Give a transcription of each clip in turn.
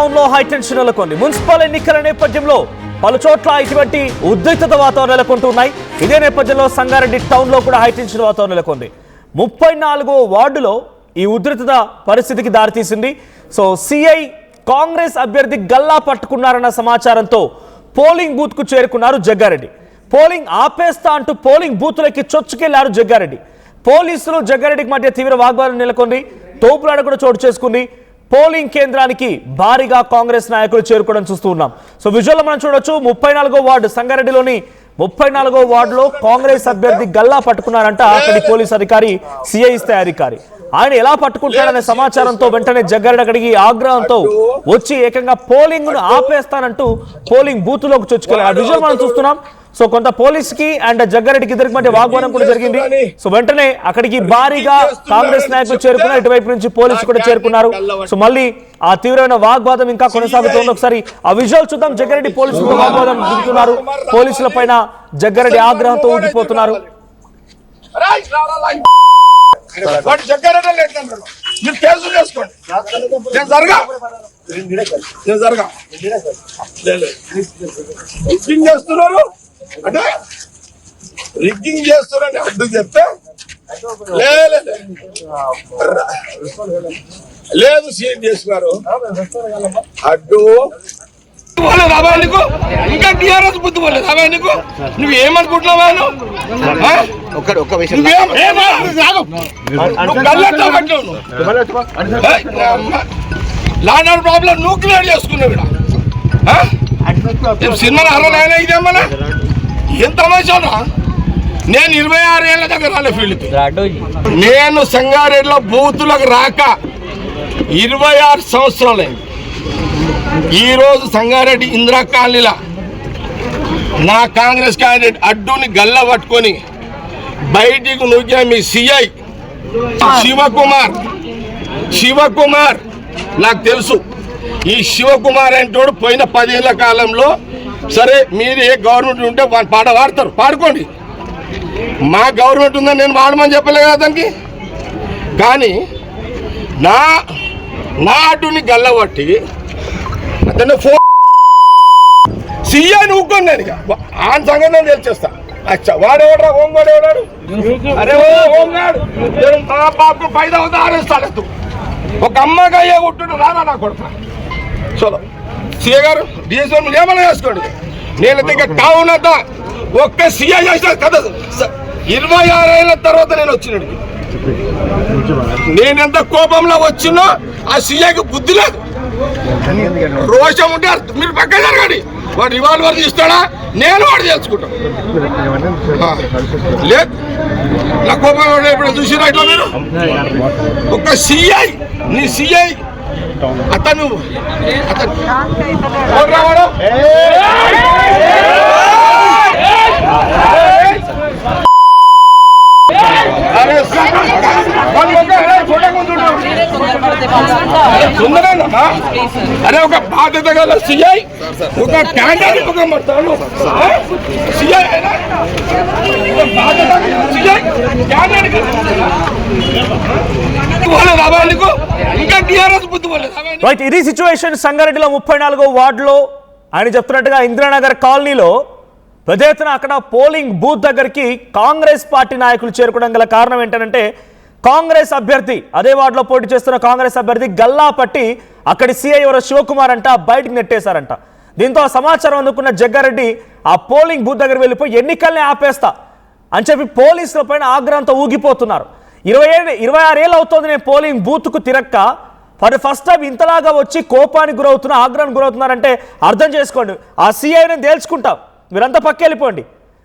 టౌన్లో హైటెన్షన్ నెలకొంది. మున్సిపల్ ఎన్నికల నేపథ్యంలో పలు చోట్ల ఇటువంటి ఉద్రిక్తత వాతావరణం నెలకొంటున్నాయి. ఇదే నేపథ్యంలో సంగారెడ్డి టౌన్లో కూడా హైటెన్షన్ వాతావరణం నెలకొంది. ముప్పై నాలుగో వార్డులో ఈ ఉద్రిక్తత పరిస్థితికి దారితీసింది. సో సిఐ కాంగ్రెస్ అభ్యర్థి గల్లా పట్టుకున్నారన్న సమాచారంతో పోలింగ్ బూత్కు చేరుకున్నారు జగ్గారెడ్డి. పోలింగ్ ఆపేస్తా అంటూ పోలింగ్ బూత్లకి చొచ్చుకెళ్ళారు జగ్గారెడ్డి. పోలీసులు జగ్గారెడ్డికి మధ్య తీవ్ర వాగ్వాదం నెలకొంది. తోపులాడ కూడా చోటు చేసుకుంది. పోలింగ్ కేంద్రానికి భారీగా కాంగ్రెస్ నాయకులు చేరుకోవడం చూస్తూ ఉన్నాం. సో విజువల్ మనం చూడొచ్చు ముప్పై నాలుగో వార్డు సంగారెడ్డిలోని ముప్పై నాలుగో వార్డులో కాంగ్రెస్ అభ్యర్థి గల్లా పట్టుకున్నారంట అక్కడి పోలీస్ అధికారి సిఐ స్థాయి అధికారి. ఆయన ఎలా పట్టుకుంటాడనే సమాచారంతో వెంటనే జగ్గారెడ్డి అక్కడికి ఆగ్రహంతో వచ్చి ఏకంగా పోలింగ్ను ఆపేస్తానంటూ పోలింగ్ బూత్లోకి చొచ్చుకెళ్ళారు ఆ విజువల్ మనం చూస్తున్నాం సో కొంత పోలీస్కి అండ్ జగ్గారెడ్డికి ఇద్దరికి మధ్య వాగ్వాదం కూడా జరిగింది. సో వెంటనే అక్కడికి భారీగా కాంగ్రెస్ నాయకులు చేరుకున్నారు. ఇటువైపు నుంచి పోలీసులు కూడా చేరుకున్నారు. సో మళ్ళీ ఆ తీవ్రమైన వాగ్వాదం ఇంకా కొనసాగుతోంది. ఒకసారి ఆ విజువల్ చూద్దాం. జగ్గారెడ్డి పోలీసులతో వాగ్వాదం దిగుతున్నారు. పోలీసుల పైన జగ్గారెడ్డి ఆగ్రహంతో ఊగిపోతున్నారు. వాడు జగ్గారెడ్డి లేదంటాడు. మీరు కేసులు చేసుకోండి నేను జరగా. నేను జరగా. రిగ్గింగ్ చేస్తున్నారు? అంటే రిగ్గింగ్ చేస్తున్నారని అడ్డు చెప్తే లే, లే, లే. లేదు సీఎం చేస్తున్నారు. అడ్డు. పోలేదు అబ్బాయి నీకు? ఇంకా టీఆర్ఎస్ బుద్ధి పోలేదు. అబ్బాయి నీకు? నువ్వు ఏమనుకుంటున్నావా నువ్వు. లాండ్ ప్రాబ్లం క్లియర్ చేసుకున్నావు సినిమా అరవైనా ఇదేమన్నా? ఏం తమాషానా నేను ఇరవై ఆరు ఏళ్ళ దగ్గర రాలే ఫీల్డ్కి. నేను సంగారెడ్డిలో బూతులకు రాక ఇరవై ఆరు సంవత్సరాలైంది ఈ రోజు సంగారెడ్డి ఇందిరా కాలనీలా నా కాంగ్రెస్ క్యాండిడేట్ అడ్డుని గల్ల పట్టుకొని బయటికి నూకే మీ సిఐ శివకుమార్. శివకుమార్ నాకు తెలుసు. ఈ శివకుమార్ అంటోడు పోయిన పదేళ్ళ కాలంలో సరే మీరు ఏ గవర్నమెంట్ ఉంటే వాళ్ళు పాట పాడతారు. పాడుకోండి. మా గవర్నమెంట్ ఉందని నేను వాడమని చెప్పలే కదా దానికి కానీ నా నా గల్లబట్టి అతను ఫోన్ సీఏ నువ్వుకొని నేను ఇక. ఆ సంగతి నేను తెలిచేస్తా. అచ్చా వాడేవాడు ఓం గాడు ఎవడాడు? అరే ఓ హోం గాడు నేను మా బాబు పైదా అవుతా ఆరేస్తాడు ఒక అమ్మగా ఏ కొట్టుంటే రాదా నా కొడుకు. చలో. సీఏ గారు డిఎస్ఎం ఏమైనా చేసుకోండి. నేను దగ్గర టౌన్ అంతా ఒక్క సీఏ చేసిన కదా స- ఇరవై ఆరేళ్ళ తర్వాత నేను వచ్చినాడు నేనెంత కోపంలో వచ్చినా ఆ సీఐకి బుద్ధి లేదు. రోషం ఉంటే మీరు పక్క జరగండి. వాడు రివాల్వర్ తీస్తాడా? నేను వాడు చేసుకుంటాను. లేదు. నా కోపం ఎవడో చూసినా ఇట్లా మీరు? ఒక సిఐ నీ సిఐ అతను అతను? అరే ఒక- బాధ్యత గల సిఐ ఒక క్యాండిడేట్ ఒక మొత్తాను సిఐ బాధ్యత సిఐ క్యాండిడేట్ ఇంకా టీఆర్ఎస్ బుద్ధి పోలేదు రైట్ ఇది సిచ్యువేషన్ సంగారెడ్డిలో ముప్పై నాలుగో వార్డులో ఆయన చెప్తున్నట్టుగా ఇందిరానగర్ కాలనీలో పెద్ద ఎత్తున అక్కడ పోలింగ్ బూత్ దగ్గరికి కాంగ్రెస్ పార్టీ నాయకులు చేరుకోవడం గల కారణం ఏంటంటే కాంగ్రెస్ అభ్యర్థి అదే వార్డులో పోటీ చేస్తున్న కాంగ్రెస్ అభ్యర్థి గల్లా పట్టి అక్కడి సీఐ ఎవరో శివకుమార్ అంట బయటికి నెట్టేశారంట. దీంతో ఆ సమాచారం అందుకున్న జగ్గారెడ్డి ఆ పోలింగ్ బూత్ దగ్గర వెళ్ళిపోయి ఎన్నికల్ని ఆపేస్తా అని చెప్పి పోలీసుల పైన ఆగ్రహంతో ఊగిపోతున్నారు. ఇరవై ఏడు ఇరవై ఆరేళ్ళు అవుతుంది నేను పోలింగ్ బూత్కు తిరక్క. ఫర్ ఫస్ట్ టైం ఇంతలాగా వచ్చి కోపానికి గురవుతున్నా ఆగ్రహానికి గురవుతున్నారంటే అర్థం చేసుకోండి. ఆ సీఐని తేల్చుకుంటాం. మీరంతా పక్క వెళ్ళిపోండి.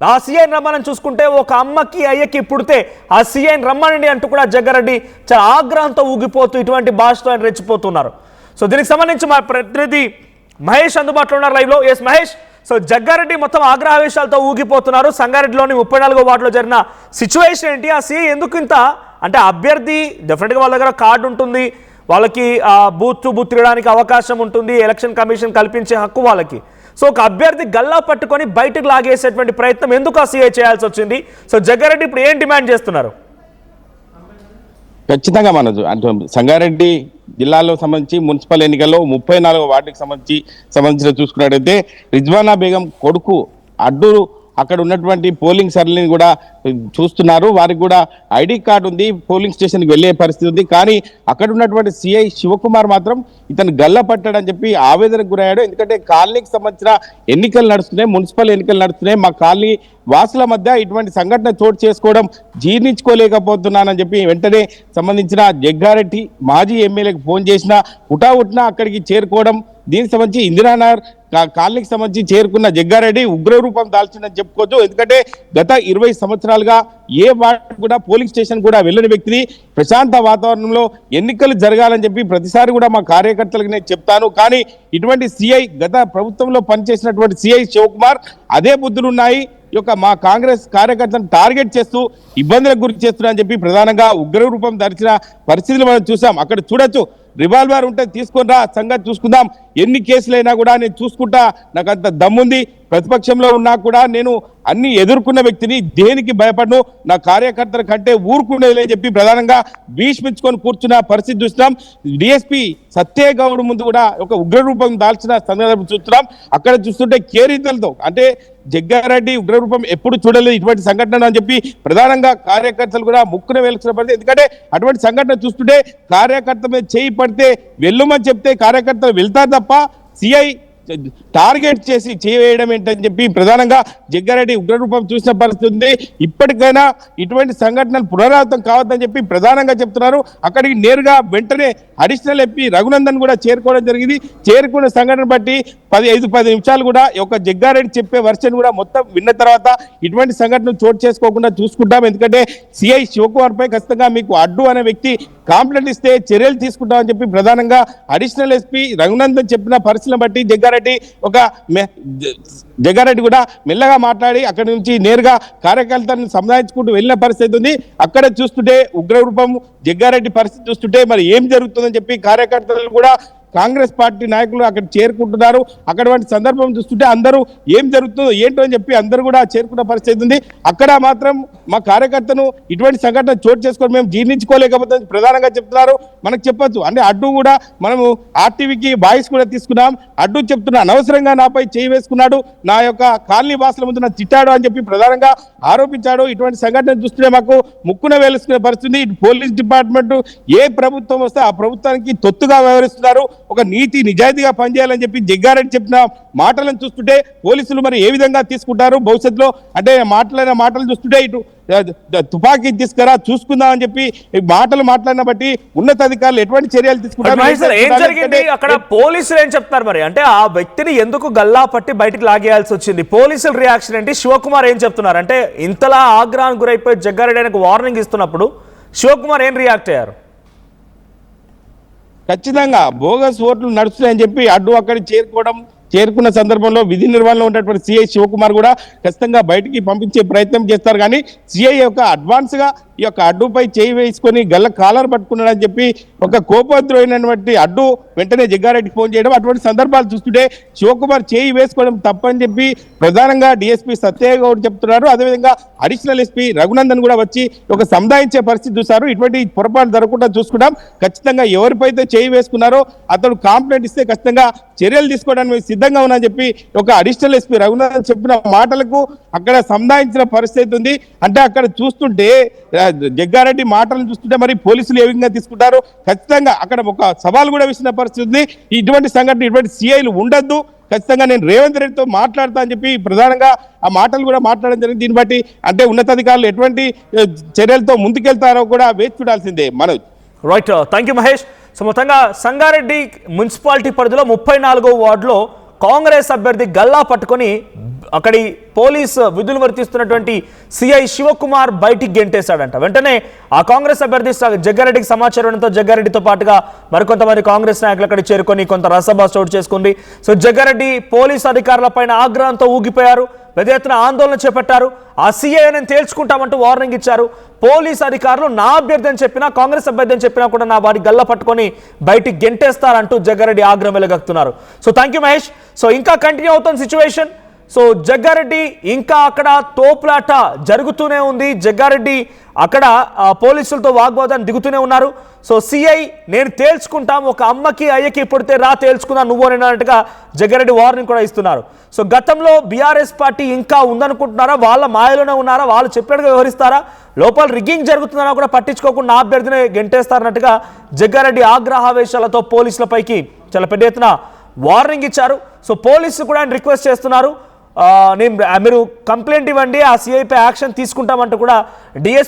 ఆ సీఐని రమ్మని చూసుకుంటే ఒక అమ్మకి అయ్యకి పుడితే ఆ సీఐని రమ్మనండి అంటూ కూడా జగ్గారెడ్డి చాలా ఆగ్రహంతో ఊగిపోతూ ఇటువంటి భాషతో ఆయన రెచ్చిపోతున్నారు. సో దీనికి సంబంధించి మా ప్రతినిధి మహేష్ అందుబాటులో ఉన్నారు లైవ్లో. ఎస్ మహేష్. సో జగ్గారెడ్డి మొత్తం ఆగ్రహవేశాలతో ఊగిపోతున్నారు. సంగారెడ్డిలోని ముప్పై నాలుగో వార్డులో జరిగిన సిచ్యువేషన్ ఏంటి? ఆ సీఐ ఎందుకు ఇంత అంటే అభ్యర్థి డెఫినెట్గా వాళ్ళ దగ్గర కార్డు ఉంటుంది. వాళ్ళకి బూత్ బూత్ తిరగడానికి అవకాశం ఉంటుంది. ఎలక్షన్ కమిషన్ కల్పించే హక్కు వాళ్ళకి. సో ఒక అభ్యర్థి గల్లా పట్టుకొని బయటకు లాగేసేటువంటి ప్రయత్నం ఎందుకు ఆ సీఏ చేయాల్సి వచ్చింది? సో జగ్గారెడ్డి ఇప్పుడు ఏం డిమాండ్ చేస్తున్నారు? ఖచ్చితంగా మనదు అంటే సంగారెడ్డి జిల్లాలో సంబంధించి మున్సిపల్ ఎన్నికల్లో ముప్పై నాలుగో వార్డుకి సంబంధించి సంబంధించిన చూసుకున్నట్టయితే రిజ్వానా బేగం కొడుకు అడ్డూరు అక్కడ ఉన్నటువంటి పోలింగ్ సర్లని కూడా చూస్తున్నారు. వారికి కూడా ఐడి కార్డు ఉంది. పోలింగ్ స్టేషన్కి వెళ్ళే పరిస్థితి ఉంది. కానీ అక్కడ ఉన్నటువంటి సిఐ శివకుమార్ మాత్రం ఇతను గల్ల పట్టాడని చెప్పి ఆవేదనకు గురయ్యాడు. ఎందుకంటే కాలనీకి సంబంధించిన ఎన్నికలు నడుస్తున్నాయి. మున్సిపల్ ఎన్నికలు నడుస్తున్నాయి. మా కాలనీ వాసుల మధ్య ఇటువంటి సంఘటన చోటు చేసుకోవడం జీర్ణించుకోలేకపోతున్నానని చెప్పి వెంటనే సంబంధించిన జగ్గారెడ్డి మాజీ ఎమ్మెల్యేకి ఫోన్ చేసిన హుటాహుటిన అక్కడికి చేరుకోవడం దీనికి సంబంధించి ఇందిరానగర్ కాలనీకి సంబంధించి చేరుకున్న జగ్గారెడ్డి ఉగ్రరూపం దాల్చిందని చెప్పుకోవచ్చు. ఎందుకంటే గత ఇరవై సంవత్సరాలుగా ఏ వార్డు కూడా పోలింగ్ స్టేషన్ కూడా వెళ్ళని వ్యక్తిని ప్రశాంత వాతావరణంలో ఎన్నికలు జరగాలని చెప్పి ప్రతిసారి కూడా మా కార్యకర్తలకు నేను చెప్తాను. కానీ ఇటువంటి సిఐ గత ప్రభుత్వంలో పనిచేసినటువంటి సిఐ శివకుమార్ అదే బుద్ధులు ఉన్నాయి. యొక్క మా కాంగ్రెస్ కార్యకర్తలను టార్గెట్ చేస్తూ ఇబ్బందులకు గురి చేస్తున్నారని చెప్పి ప్రధానంగా ఉగ్రరూపం ధరిచిన పరిస్థితులు మనం చూసాం. అక్కడ చూడొచ్చు రివాల్వర్ ఉంటే తీసుకొని రా సంగతి చూసుకుందాం. ఎన్ని కేసులైనా కూడా నేను చూసుకుంటా. నాకు అంత దమ్ముంది. ప్రతిపక్షంలో ఉన్నా కూడా నేను అన్ని ఎదుర్కొన్న వ్యక్తిని దేనికి భయపడను? నా కార్యకర్తల కంటే ఊరుకుండేలే చెప్పి ప్రధానంగా భీష్మించుకొని కూర్చున్న పరిస్థితి చూస్తున్నాం. డిఎస్పి సత్యగౌడ్ ముందు కూడా ఒక ఉగ్రరూపం దాల్చిన సందర్భం చూస్తున్నాం. అక్కడ చూస్తుంటే కేరీతలతో అంటే జగ్గారెడ్డి ఉగ్రరూపం ఎప్పుడు చూడలేదు ఇటువంటి సంఘటన అని చెప్పి ప్రధానంగా కార్యకర్తలు కూడా ముక్కున వేల్సిన పరిస్థితి. ఎందుకంటే అటువంటి సంఘటన చూస్తుంటే కార్యకర్త మీద చేయి పడితే వెళ్ళమని చెప్తే కార్యకర్తలు వెళ్తారు తప్ప సిఐ టార్గెట్ చేసి చేయడం ఏంటని చెప్పి ప్రధానంగా జగ్గారెడ్డి ఉగ్రరూపం చూసిన పరిస్థితి ఉంది. ఇప్పటికైనా ఇటువంటి సంఘటనలు పునరావృతం కావద్దని చెప్పి ప్రధానంగా చెప్తున్నారు. అక్కడికి నేరుగా వెంటనే అడిషనల్ ఎంపీ రఘునందన్ కూడా చేరుకోవడం జరిగింది. చేరుకున్న సంఘటన బట్టి పది ఐదు పది నిమిషాలు కూడా ఒక జగ్గారెడ్డి చెప్పే వర్షన్ కూడా మొత్తం విన్న తర్వాత ఇటువంటి సంఘటనలు చోటు చేసుకోకుండా చూసుకుంటాం. ఎందుకంటే సిఐ శివకుమార్ పై ఖచ్చితంగా మీకు అడ్డు అనే వ్యక్తి కాంప్లైంట్ ఇస్తే చర్యలు తీసుకుంటామని చెప్పి ప్రధానంగా అడిషనల్ ఎస్పీ రఘునందన్ చెప్పిన పరిస్థితిని బట్టి జగ్గారెడ్డి ఒక మె- జగ్గారెడ్డి కూడా మెల్లగా మాట్లాడి అక్కడి నుంచి నేరుగా కార్యకర్తలను సంధానించుకుంటూ వెళ్ళిన పరిస్థితి ఉంది. అక్కడ చూస్తుంటే ఉగ్రరూపం జగ్గారెడ్డి పరిస్థితి చూస్తుంటే మరి ఏం జరుగుతుందని చెప్పి కార్యకర్తలు కూడా కాంగ్రెస్ పార్టీ నాయకులు అక్కడ చేరుకుంటున్నారు. అక్కడ వంటి సందర్భం చూస్తుంటే అందరూ ఏం జరుగుతుందో ఏంటో అని చెప్పి అందరూ కూడా చేరుకున్న పరిస్థితి ఉంది. అక్కడ మాత్రం మా కార్యకర్తను ఇటువంటి సంఘటన చోటు చేసుకొని మేము జీర్ణించుకోలేకపోతే ప్రధానంగా చెప్తున్నారు. మనకు చెప్పచ్చు అంటే అడ్డు కూడా మనము ఆర్టీవీకి బాయిస్ కూడా తీసుకున్నాం. అడ్డు చెప్తున్నా అనవసరంగా నాపై చేయి వేసుకున్నాడు. నా యొక్క కాలనీ వాసుల ముందు నా తిట్టాడు అని చెప్పి ప్రధానంగా ఆరోపించాడు. ఇటువంటి సంఘటన చూస్తుంటే మాకు ముక్కున వేలుసుకునే పరిస్థితి పోలీస్ డిపార్ట్మెంట్ ఏ ప్రభుత్వం వస్తే ఆ ప్రభుత్వానికి తొత్తుగా వ్యవహరిస్తున్నారు. ఒక నీతి నిజాయితీగా పనిచేయాలని చెప్పి జగ్గారెడ్డి చెప్పిన మాటలను చూస్తుంటే పోలీసులు మరి ఏ విధంగా తీసుకుంటారు? భవిష్యత్తులో అంటే మాట్లాడిన మాటలు చూస్తుంటే ఇటు తుపాకీ తీసుకురా చూసుకుందాం అని చెప్పి మాటలు మాట్లాడిన బట్టి ఉన్నతాధికారులు ఎటువంటి చర్యలు తీసుకుంటారు? ఏం జరిగింది? అక్కడ పోలీసులు ఏం చెప్తారు మరి? అంటే ఆ వ్యక్తిని ఎందుకు గల్లా పట్టి బయటికి లాగేయాల్సి వచ్చింది? పోలీసుల రియాక్షన్ ఏంటి? శివకుమార్ ఏం చెప్తున్నారు? అంటే ఇంతలా ఆగ్రహానికి గురైపోయి జగ్గారెడ్డి ఆయనకు వార్నింగ్ ఇస్తున్నప్పుడు శివకుమార్ ఏం రియాక్ట్ అయ్యారు? ఖచ్చితంగా బోగస్ ఓట్లు నడుస్తున్నాయని చెప్పి అడ్డు అక్కడి చేరుకోవడం చేరుకున్న సందర్భంలో విధి నిర్వహణలో ఉన్నటువంటి సిఐ శివకుమార్ కూడా ఖచ్చితంగా బయటికి పంపించే ప్రయత్నం చేస్తారు. కానీ సిఐ యొక్క అడ్వాన్స్గా ఈ యొక్క అడ్డుపై చేయి వేసుకొని గల్ల కాలర్ పట్టుకున్నాడని చెప్పి ఒక కోపోద్రైనటువంటి అడ్డు వెంటనే జగ్గారెడ్డి ఫోన్ చేయడం అటువంటి సందర్భాలు చూస్తుంటే శివకుమార్ చేయి వేసుకోవడం తప్పని చెప్పి ప్రధానంగా డిఎస్పీ గౌడ్ చెప్తున్నారు. అదేవిధంగా అడిషనల్ ఎస్పీ రఘునందన్ కూడా వచ్చి ఒక సముదాయించే పరిస్థితి చూశారు. ఇటువంటి పొరపాటు జరగకుండా చూసుకుంటాం ఖచ్చితంగా ఎవరిపైతే చేయి వేసుకున్నారో అతడు కాంప్లైంట్ ఇస్తే ఖచ్చితంగా చర్యలు తీసుకోవడానికి సిద్ధంగా ఉన్నా చెప్పి ఒక అడిషనల్ ఎస్పీ రఘునందన్ చెప్పిన మాటలకు అక్కడ సంధాయించిన పరిస్థితి ఉంది. అంటే అక్కడ చూస్తుంటే జగ్గారెడ్డి మాటలను చూస్తుంటే మరి పోలీసులు ఏ విధంగా తీసుకుంటారు? ఖచ్చితంగా అక్కడ ఒక సవాల్ కూడా వేసిన పరిస్థితి ఉంది. ఇటువంటి సంఘటన ఇటువంటి సిఐలు ఉండద్దు. ఖచ్చితంగా నేను రేవంత్ రెడ్డితో మాట్లాడతా అని చెప్పి ప్రధానంగా ఆ మాటలు కూడా మాట్లాడడం జరిగింది. దీన్ని బట్టి అంటే ఉన్నతాధికారులు ఎటువంటి చర్యలతో ముందుకెళ్తారో కూడా వేచి చూడాల్సిందే. Manoj. Right thank you Mahesh so మొత్తంగా సంగారెడ్డి మున్సిపాలిటీ పరిధిలో ముప్పై నాలుగో వార్డులో కాంగ్రెస్ అభ్యర్థి గల్లా పట్టుకొని అక్కడి పోలీస్ విధులు వర్తిస్తున్నటువంటి సిఐ శివకుమార్ బయటికి గెంటేశాడంట. వెంటనే ఆ కాంగ్రెస్ అభ్యర్థి జగ్గారెడ్డికి సమాచారం జగ్గారెడ్డితో పాటుగా మరికొంతమంది కాంగ్రెస్ నాయకులు అక్కడ చేరుకొని కొంత రసభా చోటు చేసుకుంది. సో జగ్గారెడ్డి పోలీస్ అధికారులపైన ఆగ్రహంతో ఊగిపోయారు. పెద్ద ఎత్తున ఆందోళన చేపట్టారు. ఆ సీఏఎన్ తేల్చుకుంటామంటూ వార్నింగ్ ఇచ్చారు. పోలీస్ అధికారులు నా అభ్యర్థి అని చెప్పినా కాంగ్రెస్ అభ్యర్థి అని చెప్పినా కూడా నా వారి గల్ల పట్టుకొని బయటికి గెంటేస్తారంటూ జగ్గారెడ్డి ఆగ్రహం వెలగక్తున్నారు. So thank you Mahesh. So ఇంకా కంటిన్యూ అవుతుంది సిచ్యువేషన్ సో జగ్గారెడ్డి ఇంకా అక్కడ తోపులాట జరుగుతూనే ఉంది. జగ్గారెడ్డి అక్కడ పోలీసులతో వాగ్వాదాన్ని దిగుతూనే ఉన్నారు. సో సిఐ నేను తేల్చుకుంటాం. ఒక అమ్మకి అయ్యకి పుడితే రా తేల్చుకుందా నువ్వు అని అన్నట్టుగా జగ్గారెడ్డి వార్నింగ్ కూడా ఇస్తున్నారు. సో గతంలో బీఆర్ఎస్ పార్టీ ఇంకా ఉందనుకుంటున్నారా? వాళ్ళ మాయలోనే ఉన్నారా? వాళ్ళు చెప్పినట్టుగా వ్యవహరిస్తారా? లోపల రిగ్గింగ్ జరుగుతుందన్నా కూడా పట్టించుకోకుండా నా అభ్యర్థిని గెంటేస్తారన్నట్టుగా జగ్గారెడ్డి ఆగ్రహావేశాలతో పోలీసులపైకి చాలా పెద్ద ఎత్తున వార్నింగ్ ఇచ్చారు. సో పోలీసులు కూడా ఆయన రిక్వెస్ట్ చేస్తున్నారు. నేను మీరు కంప్లైంట్ ఇవ్వండి ఆ సిఐపై యాక్షన్ తీసుకుంటామంటూ కూడా డిఎస్